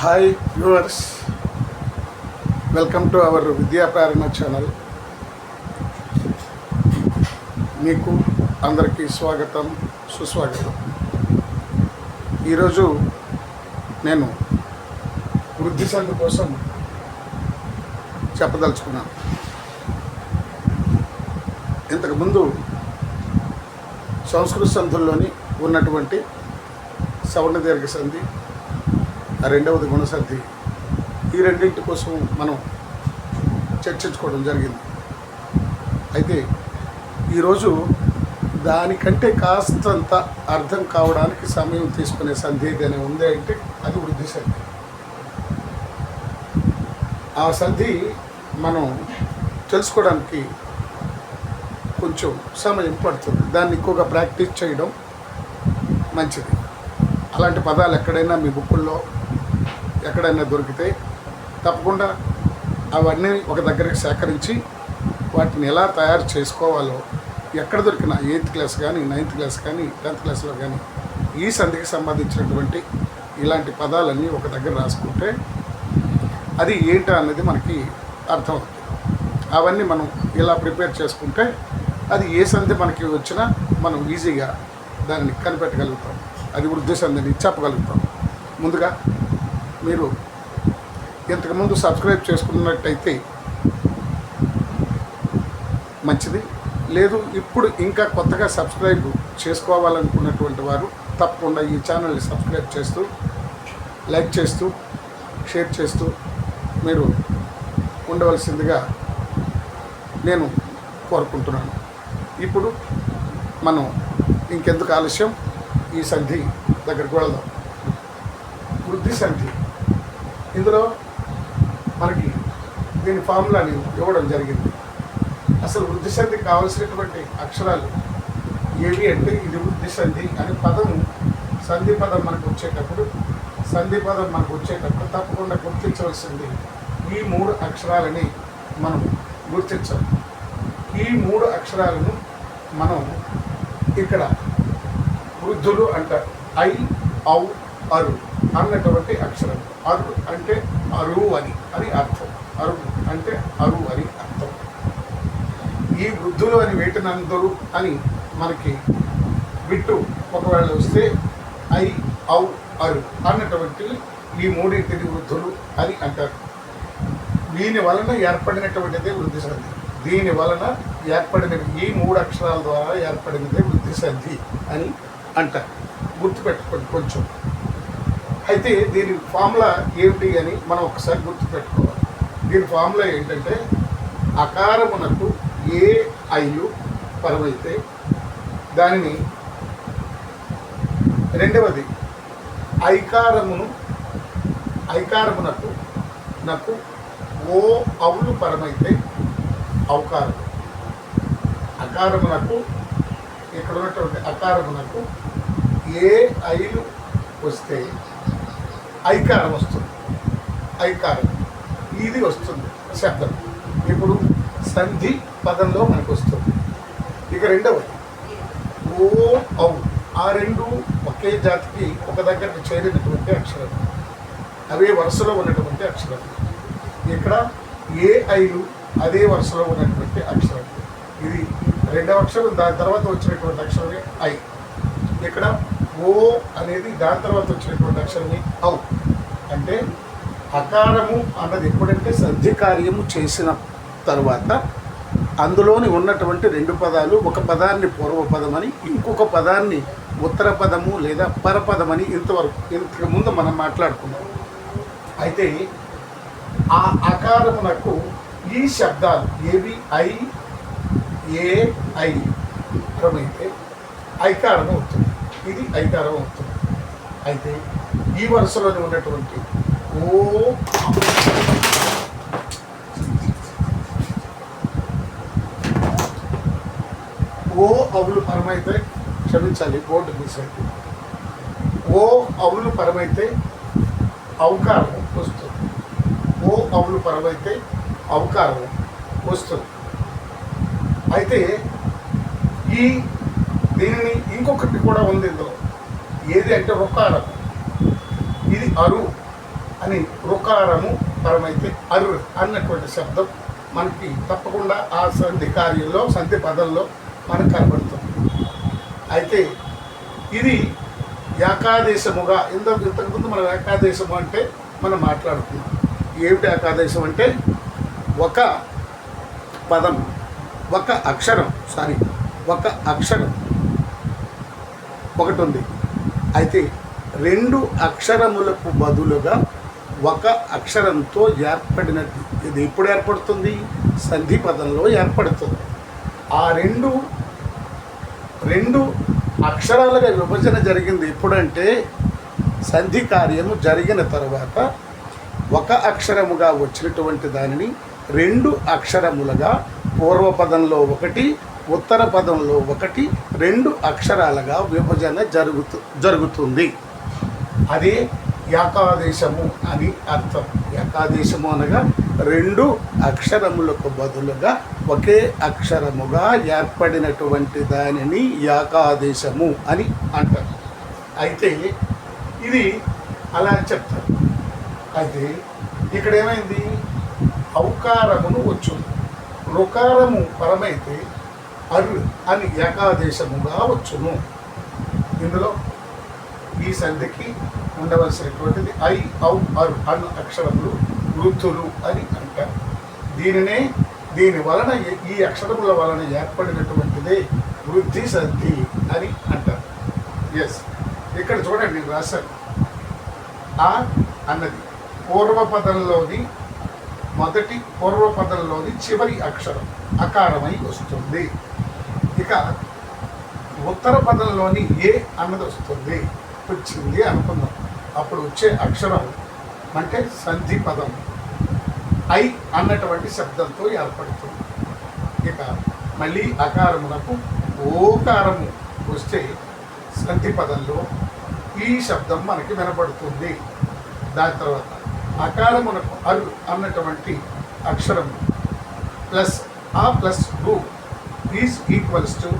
Hi viewers welcome to our Vidyaprerana channel మీకు అందరికీ స్వాగతం సుస్వాగతం. ఈరోజు నేను వృద్ధి సంఘ కోసం చెప్పదలుచుకున్నాను. ఇంతకుముందు సంస్కృత సంధుల్లోని ఉన్నటువంటి సవర్ణ దీర్ఘ సంధి రెండవది గుణసంధి ఈ రెండింటి కోసం మనం చర్చించుకోవడం జరిగింది. అయితే ఈరోజు దానికంటే కాస్తంత అర్థం కావడానికి సమయం తీసుకునే సంధి ఏదైనా ఉందే అంటే అది వృద్ధి సంధి. ఆ సంధి మనం తెలుసుకోవడానికి కొంచెం సమయం పడుతుంది. దాన్ని ఎక్కువగా ప్రాక్టీస్ చేయడం మంచిది. అలాంటి పదాలు ఎక్కడైనా మీ బుక్కుల్లో ఎక్కడైనా దొరికితే తప్పకుండా అవన్నీ ఒక దగ్గరికి సేకరించి వాటిని ఎలా తయారు చేసుకోవాలో ఎక్కడ దొరికినా ఎయిత్ క్లాస్ కానీ నైన్త్ క్లాస్ కానీ టెన్త్ క్లాస్లో కానీ ఈ సంధికి సంబంధించినటువంటి ఇలాంటి పదాలన్నీ ఒక దగ్గర రాసుకుంటే అది ఏంటా అన్నది మనకి అర్థమవుతుంది. అవన్నీ మనం ఇలా ప్రిపేర్ చేసుకుంటే అది ఏ సంధి మనకి వచ్చినా మనం ఈజీగా దానిని కనిపెట్టగలుగుతాం. అది వృద్ధి సంధిని చెప్పగలుగుతాం. ముందుగా మీరు ఇంతకుముందు సబ్స్క్రైబ్ చేసుకున్నట్టయితే మంచిది. లేదు ఇప్పుడు ఇంకా కొత్తగా సబ్స్క్రైబ్ చేసుకోవాలనుకున్నటువంటి వారు తప్పకుండా ఈ ఛానల్ని సబ్స్క్రైబ్ చేస్తూ లైక్ చేస్తూ షేర్ చేస్తూ మీరు ఉండవలసిందిగా నేను కోరుకుంటున్నాను. ఇప్పుడు మనం ఇంకెందుకు ఆలస్యం? ఈ సంధి దగ్గరికి వెళదాం. వృద్ధి సంధి. ఇందులో మనకి దీని ఫార్ములాని ఇవ్వడం జరిగింది. అసలు వృద్ధి సంధికి కావలసినటువంటి అక్షరాలు ఏవి అంటే ఇది వృద్ధి సంధి అనే పదం సంధి పదం మనకు వచ్చేటప్పుడు సంధి పదం మనకు వచ్చేటప్పుడు తప్పకుండా గుర్తించవలసింది ఈ మూడు అక్షరాలని మనం గుర్తించాలి ఈ మూడు అక్షరాలను మనం ఇక్కడ వృద్ధులు అంటారు. ఐ ఔ అరు. అన్నటువంటి అక్షరం. అరు అంటే అరువు అని అని అర్థం. అరువు అంటే అరువు అని అర్థం. ఈ వృద్ధులు అని వేటినందరూ అని మనకి విట్టు ఒకవేళ వస్తే ఐ ఔ అరు అన్నటువంటి ఈ మూడింటిని వృద్ధులు అని అంటారు. దీని వలన ఏర్పడినటువంటిదే వృద్ధి సంధి. దీని వలన ఏర్పడినవి ఈ మూడు అక్షరాల ద్వారా ఏర్పడినదే వృద్ధి సంధి అని అంటారు. గుర్తుపెట్టుకోండి కొంచెం. అయితే దీని ఫార్ములా ఏమిటి అని మనం ఒకసారి గుర్తుపెట్టుకోవాలి. దీని ఫార్ములా ఏంటంటే అకారమునకు ఏ ఐలు పరమైతే దానిని రెండవది ఐకారమును ఐకారమునకు నాకు ఓ అవులు పరమైతే అవకారం అకారమునకు ఇక్కడ ఉన్నటువంటి అకారమునకు ఏ ఐలు వస్తే ఐకారం వస్తుంది. ఐకారం. ఇది వస్తుంది. శబ్దం. ఇప్పుడు సంధి పదంలో మనకు వస్తుంది. ఇక రెండవది ఓ ఔ. ఆ రెండు ఒకే జాతికి ఒక దగ్గరకు చేరినటువంటి అక్షరం. అవే వరుసలో ఉన్నటువంటి అక్షరం. ఇక్కడ ఏ ఐలు అదే వరుసలో ఉన్నటువంటి అక్షరం. ఇది రెండవ అక్షరం దాని తర్వాత వచ్చినటువంటి అక్షరమే ఐ. ఇక్కడ ఓ అనేది దాని తర్వాత వచ్చినటువంటి అక్షరమే ఔ అంటే అకారము అన్నది ఎప్పుడంటే సంధి కార్యము చేసిన తర్వాత అందులోని ఉన్నటువంటి రెండు పదాలు ఒక పదాన్ని పూర్వపదమని ఇంకొక పదాన్ని ఉత్తర పదము లేదా పరపదమని ఇంతవరకు ఇంతకు ముందు మనం మాట్లాడుకున్నాం. అయితే ఆ అకారమునకు ఈ శబ్దాలు ఏవి? ఐ ఏ ఐ అయితే ఐకారం అవుతుంది. ఇది ఐకారం అవుతుంది అయితే ఈ వరుసలోనే ఉన్నటువంటి ఓ ఓ అవులు పరమైతే క్షమించాలి బోర్డు మిస్ అయితే ఓ అవులు పరమైతే అవకారం వస్తుంది. ఓ అవులు పరమైతే అవకారం వస్తుంది. అయితే ఈ దీనిని ఇంకొకటి కూడా ఉంది ఇందులో. ఏది అంటే రుకారం ఇది అరు అని రుకారము పరమైతే అరు అన్నటువంటి శబ్దం మనకి తప్పకుండా ఆ సంధి కార్యంలో సంధి పదంలో మనకు కనబడుతుంది. అయితే ఇది ఏకాదేశముగా ఇంత ఇంతకుముందు మనం ఏకాదేశము అంటే మనం మాట్లాడుకున్నాం. ఏమిటి ఏకాదేశం అంటే? ఒక పదం ఒక అక్షరం సారీ ఒక అక్షరం ఒకటి ఉంది అయితే రెండు అక్షరములకు బదులుగా ఒక అక్షరంతో ఏర్పడినది. ఇది ఎప్పుడు ఏర్పడుతుంది? సంధి పదంలో ఏర్పడుతుంది. ఆ రెండు రెండు అక్షరాలుగా విభజన జరిగింది ఎప్పుడంటే సంధి కార్యము జరిగిన తర్వాత ఒక అక్షరముగా వచ్చినటువంటి దానిని రెండు అక్షరములుగా పూర్వపదంలో ఒకటి ఉత్తర పదంలో ఒకటి రెండు అక్షరాలుగా విభజన జరుగుతు జరుగుతుంది. అదే ఏకాదేశము అని అర్థం. ఏకాదేశము అనగా రెండు అక్షరములకు బదులుగా ఒకే అక్షరముగా ఏర్పడినటువంటి దానిని ఏకాదేశము అని అంటారు. అయితే ఇది అలా చెప్తారు. అయితే ఇక్కడ ఏమైంది? ఔకారమును వచ్చింది. రుకారము పరమైతే అరు అని ఏకాదేశముగా వచ్చును. ఇందులో ఈ సంధికి ఉండవలసినటువంటిది ఐ ఔ అరు అన్న అక్షరములు వృద్ధులు అని అంటారు. దీనినే దీని వలన ఈ అక్షరముల వలన ఏర్పడినటువంటిదే వృద్ధి సంధి అని అంటారు. ఎస్ ఇక్కడ చూడండి నేను రాశాను ఆ అన్నది పూర్వపదంలోని మొదటి పూర్వపదంలోని చివరి అక్షరం అకారమై వస్తుంది. ఇక ఉత్తర పదంలోని ఏ అన్నది వస్తుంది? వచ్చింది అనుకుందాం. అప్పుడు వచ్చే అక్షరం అంటే సంధి పదం ఐ అన్నటువంటి శబ్దంతో ఏర్పడుతుంది. ఇక మళ్ళీ అకారమునకు ఓకారము వస్తే సంధి పదంలో ఈ శబ్దం మనకి వినపడుతుంది. దాని తర్వాత అకారమునకు అరు అన్నటువంటి అక్షరం ప్లస్ ఆ ప్లస్ రూ ఈజ్ ఈక్వల్స్ టు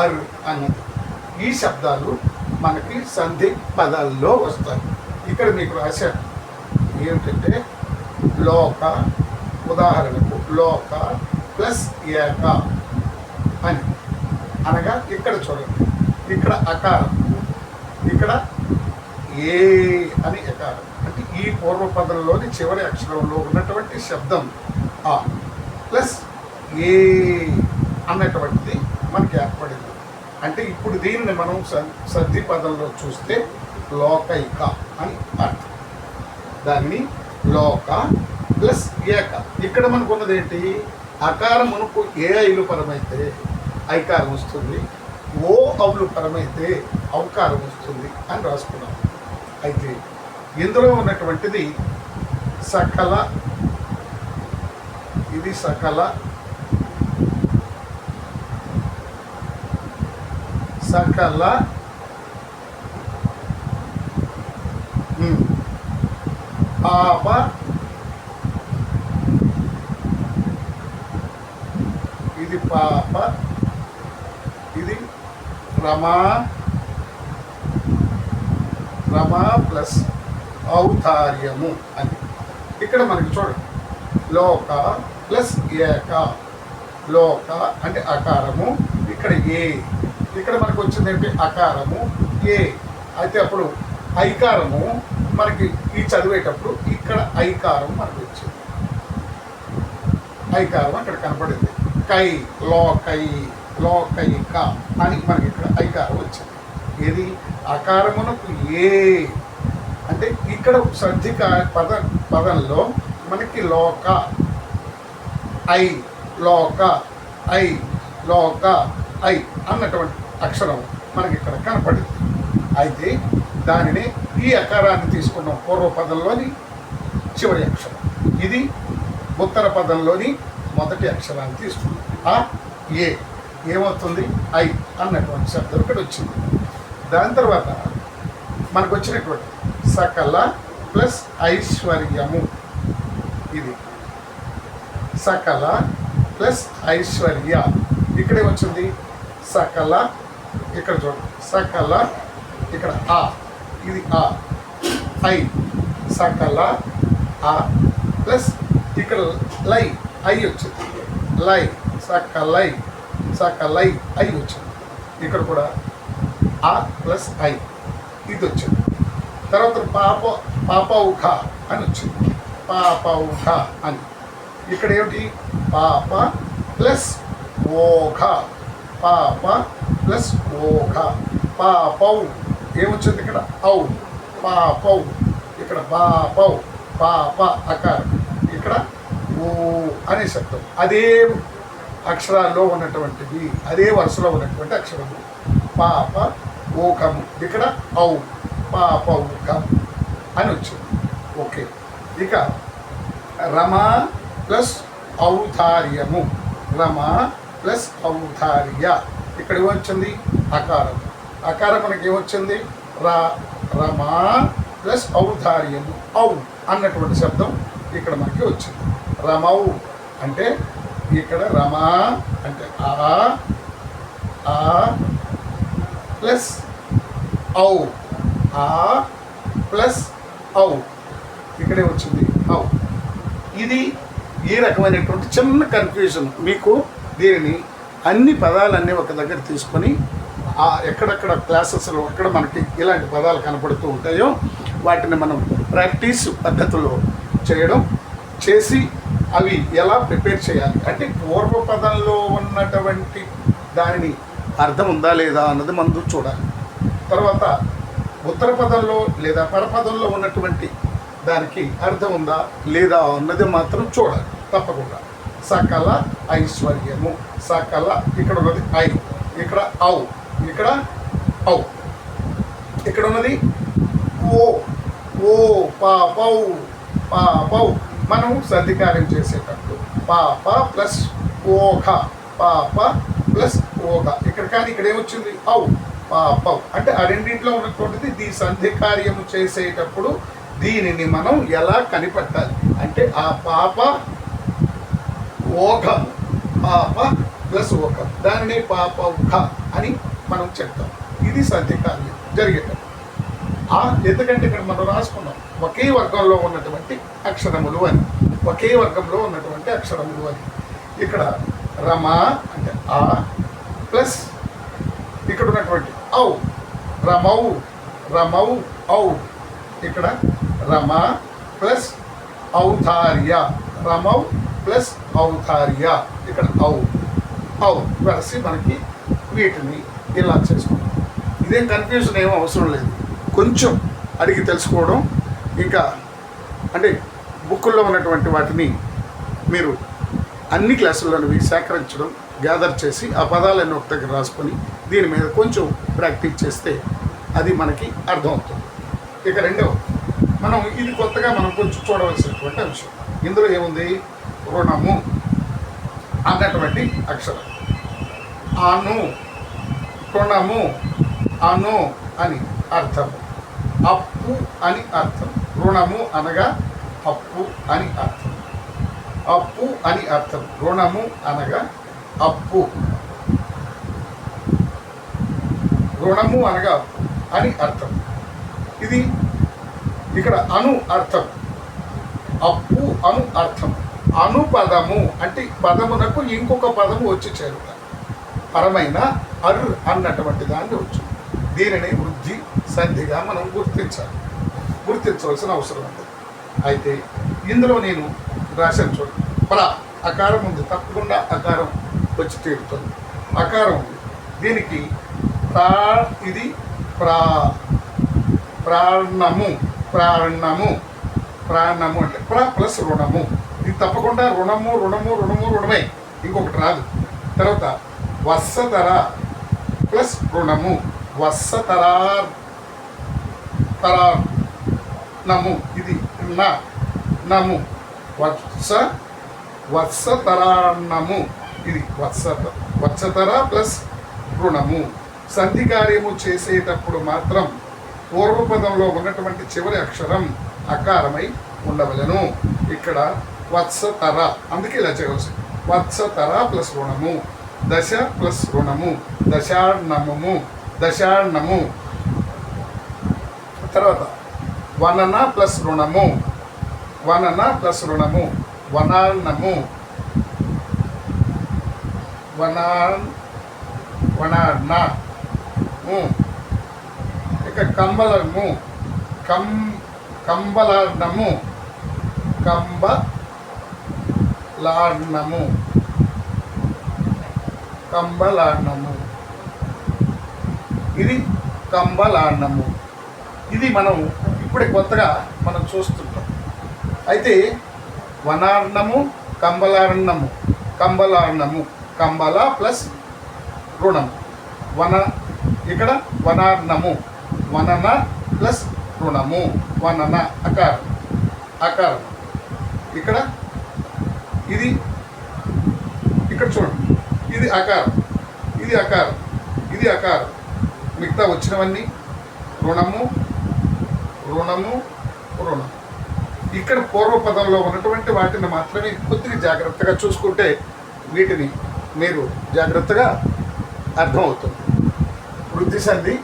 అర్ అన్నది ఈ శబ్దాలు మనకి సంధి పదాల్లో వస్తాయి. ఇక్కడ మీకు రాశాను ఏమిటంటే లోక ఉదాహరణకు లోక ప్లస్ ఏక అని. అనగా ఇక్కడ చూడండి. ఇక్కడ అకారం. ఇక్కడ ఏ అని ఎకారం అంటే ఈ పూర్వపదంలోని చివరి అక్షరంలో ఉన్నటువంటి శబ్దం ఆ. ప్లస్ ఏ అన్నటువంటిది మనకి ఏర్పడింది. అంటే ఇప్పుడు దీనిని మనం స- సద్ది పదంలో చూస్తే లోకైక అని అర్థం. దాన్ని లోక ప్లస్ ఏక. ఇక్కడ మనకు ఉన్నది ఏంటి? అకారం మనకు ఏ ఐలు పరమైతే ఐకారం వస్తుంది ఓ అవులు పరమైతే అవకారం వస్తుంది అని రాసుకున్నాం. అయితే ఇందులో ఉన్నటువంటిది సకల ఇది సకల సకల పాప ఇది పాప ఇది రమా రమా ప్లస్ ఔతార్యము అని. ఇక్కడ మనకి చూడండి. లోక ప్లస్ ఏక లోక అంటే అకారము. ఇక్కడ ఏ ఇక్కడ మనకు వచ్చింది ఏంటి? అకారము ఏ. అయితే అప్పుడు ఐకారము మనకి ఈ చదివేటప్పుడు ఇక్కడ ఐకారం మనకు వచ్చింది. ఐకారం అక్కడ కనపడింది. కై లోకై క అని మనకి ఇక్కడ ఐకారం వచ్చింది. ఏది? అకారమునకు ఏ. అంటే ఇక్కడ సంధిక పద పదంలో మనకి లోక ఐ లోక ఐ లోక ఐ అన్నటువంటి అక్షరం మనకి ఇక్కడ కనపడింది. అయితే దానిని ఈ అకారాన్ని తీసుకున్నాం పూర్వ పదంలోని చివరి అక్షరం. ఇది ఉత్తర పదంలోని మొదటి అక్షరాన్ని తీసుకున్నాం. ఆ ఏ ఏమవుతుంది? ఐ అన్నటువంటి శబ్దం ఇక్కడ వచ్చింది. దాని తర్వాత మనకు వచ్చినటువంటి సకల ప్లస్ ఐశ్వర్యము. ఇది సకల ప్లస్ ఐశ్వర్య. ఇక్కడే వచ్చింది సకల ఇక్కడ చూడండి. సకల ఇక్కడ ఆ ఇది ఆ. ఐ సకల ఆ ప్లస్ ఇక్కడ లై ఐ వచ్చింది. లై సకలై సకలై ఐ వచ్చింది. ఇక్కడ కూడా ఆ ప్లస్ ఐ ఇది వచ్చింది. తర్వాత పాప పాప ఉఖ అని వచ్చింది. పాప ఉఖ అని. ఇక్కడ ఏమిటి? పాప ప్లస్ ఓఖ పాప ప్లస్ ఓఖ పాపౌ. ఏమొచ్చింది ఇక్కడ? ఔ. పాపౌ. ఇక్కడ పాపౌ పాప అకారం. ఇక్కడ ఓ అనే శబ్దం. అదే అక్షరాల్లో ఉన్నటువంటిది. అదే వరుసలో ఉన్నటువంటి అక్షరము. పాప ఓకము ఇక్కడ ఔ. పాప ఊకం అని వచ్చింది. ఓకే. ఇక రమ ప్లస్ ఔదార్యము. రమ ప్లస్ ఔధార్య ఇక్కడ ఏమొచ్చింది? అకారం. అకారం మనకి ఏమొచ్చింది? రా రమా ప్లస్ ఔధార్యము ఔ అన్నటువంటి శబ్దం ఇక్కడ మనకి వచ్చింది. రమౌ అంటే ఇక్కడ రమా అంటే ఆ ఆ ప్లస్ ఔ ఆ ప్లస్ ఔ. ఇక్కడే వచ్చింది ఔ. ఇది ఈ రకమైనటువంటి చిన్న కన్ఫ్యూజన్ మీకు దీనిని అన్ని పదాలన్నీ ఒక దగ్గర తీసుకొని ఆ ఎక్కడెక్కడ క్లాసెస్లో ఎక్కడ మనకి ఇలాంటి పదాలు కనపడుతూ ఉంటాయో వాటిని మనం ప్రాక్టీస్ పద్ధతిలో చేయడం చేసి అవి ఎలా ప్రిపేర్ చేయాలి? అంటే పూర్వ పదంలో ఉన్నటువంటి దానిని అర్థం ఉందా లేదా అన్నది మనం చూడాలి. తర్వాత ఉత్తర పదంలో లేదా పరపదంలో ఉన్నటువంటి దానికి అర్థం ఉందా లేదా అన్నది మాత్రం చూడాలి తప్పకుండా. సకల ఐశ్వర్యము. సకల ఇక్కడ ఉన్నది ఐ. ఇక్కడ ఔ. ఇక్కడ ఔ. ఇక్కడ ఉన్నది ఓ. ఓ పాపౌ. పాపౌ. మనం సర్ధికార్యం చేసేటప్పుడు. పాప ప్లస్ ఓఘ. పాప ప్లస్ ఓఘ. ఇక్కడ కానీ ఇక్కడ ఏమొచ్చింది? ఔ. పాపౌ. అంటే ఆ రెండింటిలో ఉన్నటువంటిది దీ సంధి కార్యము చేసేటప్పుడు దీనిని మనం ఎలా కనిపెట్టాలి? అంటే ఆ పాప ఓఘం పాప ప్లస్ ఒక. దానిని పాప ఉఖ అని మనం చెప్తాం. ఇది సంధి కార్యం జరిగేటప్పుడు ఆ ఎందుకంటే ఇక్కడ మనం రాసుకున్నాం. ఒకే వర్గంలో ఉన్నటువంటి అక్షరములు అని. ఒకే వర్గంలో ఉన్నటువంటి అక్షరములు అని. ఇక్కడ రమ అంటే ఆ ప్లస్ ఇక్కడ ఉన్నటువంటి ఔ. రమౌ రమౌ ఔ. ఇక్కడ రమ ప్లస్ ఔదార్య రమౌ ప్లస్ ఔదార్య ఇక్కడ ఔ. ఔ కలిసి మనకి వీటిని ఇలా చేసుకుంటాం. ఇదేం కన్ఫ్యూజన్ ఏమో అవసరం లేదు. కొంచెం అడిగి తెలుసుకోవడం ఇంకా అంటే బుక్కుల్లో ఉన్నటువంటి వాటిని మీరు అన్ని క్లాసుల్లోనివి సేకరించడం గ్యాదర్ చేసి ఆ పదాలన్నీ ఒక దగ్గర రాసుకొని దీని మీద కొంచెం ప్రాక్టీస్ చేస్తే అది మనకి అర్థమవుతుంది. ఇక రెండవ మనం ఇది కొత్తగా మనం కొంచెం చూడవలసినటువంటి అంశం. ఇందులో ఏముంది? రుణము అన్నటువంటి అక్షరం. అను రుణము అను అని అర్థము అప్పు అని అర్థం. రుణము అనగా అప్పు అని అర్థం. అప్పు అని అర్థం. రుణము అనగా అప్పు. రుణము అనగా అప్పు అని అర్థం. ఇది ఇక్కడ అను అర్థం. అప్పు అను అర్థం. అను పదము అంటే పదమునకు ఇంకొక పదము వచ్చి చేరుట పరమైన అరు అన్నటువంటి దాన్ని వచ్చు. దీనిని వృద్ధి సంధిగా మనం గుర్తించాలి. గుర్తించవలసిన అవసరం ఉంది అయితే ఇందులో నేను రాసిన చూడండి ప్రా అకారం ఉంది. తప్పకుండా అకారం వచ్చి తీరుతుంది. అకారం ఉంది. దీనికి ప్రా ఇది ప్రా ప్రాణము ప్రాణము ప్రాణము అంటే ప్ర ప్లస్ రుణము. ఇది తప్పకుండా రుణము రుణము రుణము రుణమే. ఇంకొకటి రాదు. తర్వాత వత్సతర ప్లస్ రుణము. వత్సతరా తరా నము ఇది నా నము. వత్స వత్సతరాన్నము ఇది వత్స వత్సతర ప్లస్ రుణము. సంధి కార్యము చేసేటప్పుడు మాత్రం పూర్వపదంలో ఉన్నటువంటి చివరి అక్షరం అకారమై ఉండవలెను. ఇక్కడ వత్సతర. అందుకే ఇలా చేయవచ్చు. వత్సతర ప్లస్ రుణము దశ ప్లస్ రుణము దశాణము దశాణము తర్వాత వనన ప్లస్ రుణము వనన ప్లస్ రుణము వనాన్నము. వనా వనాన్న. ఇక కంబలము కం కంబలార్ణము కంబ లాడ్నము కంబలాడ్నము ఇది కంబలాడ్నము ఇది మనం ఇప్పుడే కొత్తగా మనం చూస్తుంటాం. అయితే వనార్ణము కంబలార్ణము కంబలార్ణము కంబల ప్లస్ రుణం. వన ఇక్కడ వనార్ణము వనన ప్లస్ రుణము. వనన అకారం. అకారం. ఇక్కడ ఇది ఇక్కడ చూడండి. ఇది అకారం ఇది అకారం ఇది అకారం మిగతా వచ్చినవన్నీ రుణము రుణము రుణం. ఇక్కడ పూర్వపదంలో ఉన్నటువంటి వాటిని మాత్రమే కొద్దిగా జాగ్రత్తగా చూసుకుంటే వీటిని మీరు జాగ్రత్తగా అర్థమవుతుంది. వృద్ధి సంధి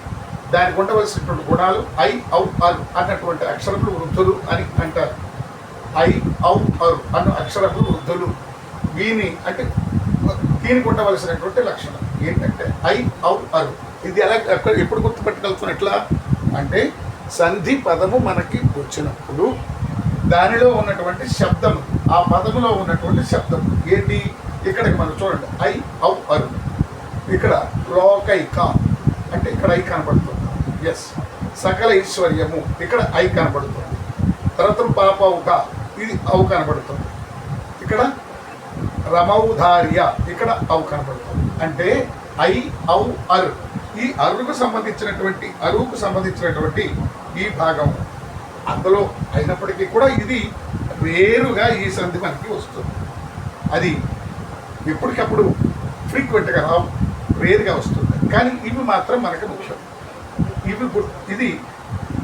దానికి ఉండవలసినటువంటి గుణాలు ఐ ఔ అన్నటువంటి అక్షరములు వృద్ధులు అని అంటారు. ఐ ఔ అరు అన్న అక్షరములు వృద్ధులు వీని అంటే దీని ఉండవలసినటువంటి లక్షణం. ఏంటంటే ఐ ఔ అరు ఇది ఎలా ఎప్పుడు గుర్తుపెట్టగలుగుతాం ఎట్లా? అంటే సంధి పదము మనకి వచ్చినప్పుడు దానిలో ఉన్నటువంటి శబ్దం ఆ పదములో ఉన్నటువంటి శబ్దం ఏంటి? ఇక్కడికి మనం చూడండి. ఐ ఔ అరు ఇక్కడ లోకైక. అంటే ఇక్కడ ఐ కనపడుతుంది. ఎస్ సకల ఐశ్వర్యము. ఇక్కడ ఐ కనపడుతుంది. తర్వాత పాప ఒక ఇది అవు కనబడుతుంది. ఇక్కడ రమౌధార్య ఇక్కడ అవు కనబడుతుంది. అంటే ఐ ఔ అరు. ఈ అరుకు సంబంధించినటువంటి అరువుకు సంబంధించినటువంటి ఈ భాగం. అందులో అయినప్పటికీ కూడా ఇది వేరుగా ఈ సంధి మనకి వస్తుంది. అది ఎప్పటికప్పుడు ఫ్రీక్వెంట్గా రావు రేరుగా వస్తుంది. కానీ ఇవి మాత్రం మనకి ముఖ్యం. ఇవి ఇది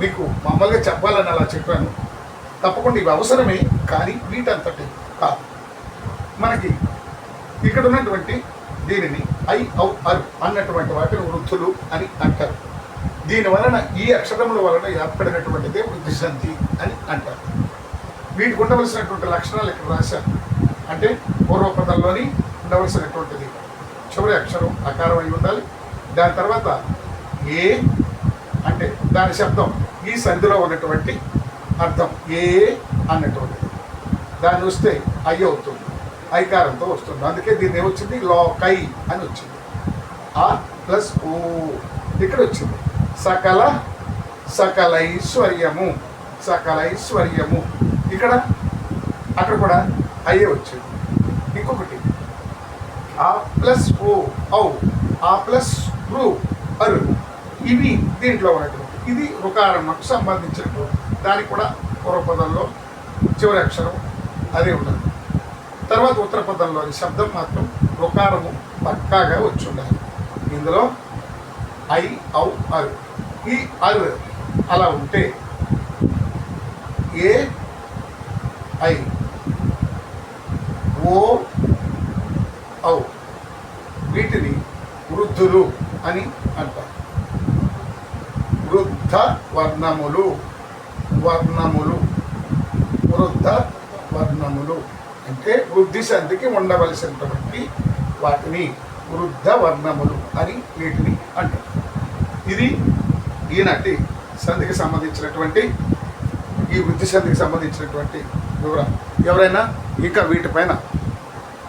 మీకు మామూలుగా చెప్పాలని అలా చెప్పాను. తప్పకుండా ఇవి అవసరమే కానీ వీటంతటి కాదు. మనకి ఇక్కడ ఉన్నటువంటి దీనిని ఐ ఔ అర్ అన్నటువంటి వాటిని వృద్ధులు అని అంటారు. దీని వలన ఈ అక్షరముల వలన ఏర్పడినటువంటిదే వృద్ధి సంధి అని అంటారు. వీటికి ఉండవలసినటువంటి లక్షణాలు ఇక్కడ రాశారు. అంటే పూర్వపదంలోని ఉండవలసినటువంటిది చివరి అక్షరం అకారం అయి ఉండాలి. దాని తర్వాత ఏ అంటే దాని శబ్దం ఈ సంధిలో ఉన్నటువంటి అర్థం. ఏ అన్నటువంటిది. దాన్ని వస్తే ఐ అవుతుంది. ఐకారంతో వస్తుంది. అందుకే దీన్ని ఏమొచ్చింది? లోకై అని వచ్చింది. ఆ ప్లస్ ఓ ఇక్కడ వచ్చింది. సకల సకలైశ్వర్యము. సకలైశ్వర్యము. ఇక్కడ అక్కడ కూడా అయ్యే వచ్చింది. ఇంకొకటి. ఆ ప్లస్ ఓ ఔ ఆ ప్లస్ రు అరు. ఇవి దీంట్లో ఉన్నటువంటి. ఇది రుకారణకు సంబంధించినటువంటి దానికి కూడా పూర్వపదంలో చివరి అక్షరం అదే ఉండదు తర్వాత ఉత్తర పదంలోని శబ్దం మాత్రం రుకారము పక్కాగా వచ్చి ఉండాలి. ఇందులో ఐ ఔ అర్. ఈ అర్ అలా ఉంటే ఏ ఐ ఓ ఔ వీటిని వృద్ధులు అని అంటారు. వృద్ధ వర్ణములు. వర్ణములు వృద్ధ వర్ణములు అంటే వృద్ధి సంధికి ఉండవలసినటువంటి వాటిని వృద్ధ వర్ణములు అని వీటిని అంటారు. ఇది ఈనాటి సంధికి సంబంధించినటువంటి ఈ వృద్ధి సంధికి సంబంధించినటువంటి వివరాలు. ఎవరైనా ఇంకా వీటిపైన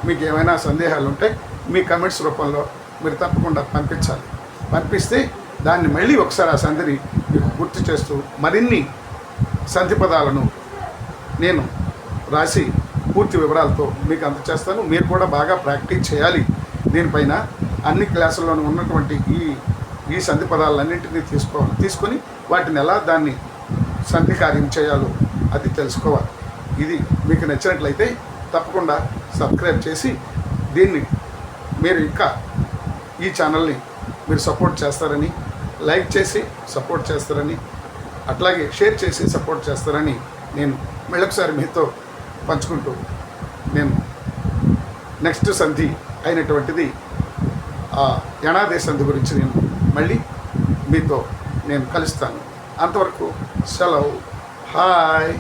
మీకు ఏమైనా సందేహాలు ఉంటే మీ కమెంట్స్ రూపంలో మీరు తప్పకుండా పంపించాలి. పంపిస్తే దాన్ని మళ్ళీ ఒకసారి ఆ సంధిని మీకు గుర్తు చేస్తూ మరిన్ని సంధి పదాలను నేను రాసి పూర్తి వివరాలతో మీకు అందచేస్తాను. మీరు కూడా బాగా ప్రాక్టీస్ చేయాలి. దీనిపైన అన్ని క్లాసుల్లోనూ ఉన్నటువంటి ఈ ఈ సంధి పదాలన్నింటినీ తీసుకోవాలి. తీసుకొని వాటిని ఎలా దాన్ని సంధి కార్యం చేయాలో అది తెలుసుకోవాలి. ఇది మీకు నచ్చినట్లయితే తప్పకుండా సబ్స్క్రైబ్ చేసి దీన్ని మీరు ఇంకా ఈ ఛానల్ని మీరు సపోర్ట్ చేస్తారని లైక్ చేసి సపోర్ట్ చేస్తారని అట్లాగే షేర్ చేసి సపోర్ట్ చేస్తారని నేను మళ్ళొకసారి మీతో పంచుకుంటూ నేను నెక్స్ట్ సంధి అయినటువంటిది ఆ యణాదే సంధి గురించి నేను మళ్ళీ మీతో నేను కలుస్తాను. అంతవరకు సెలవు. హాయ్.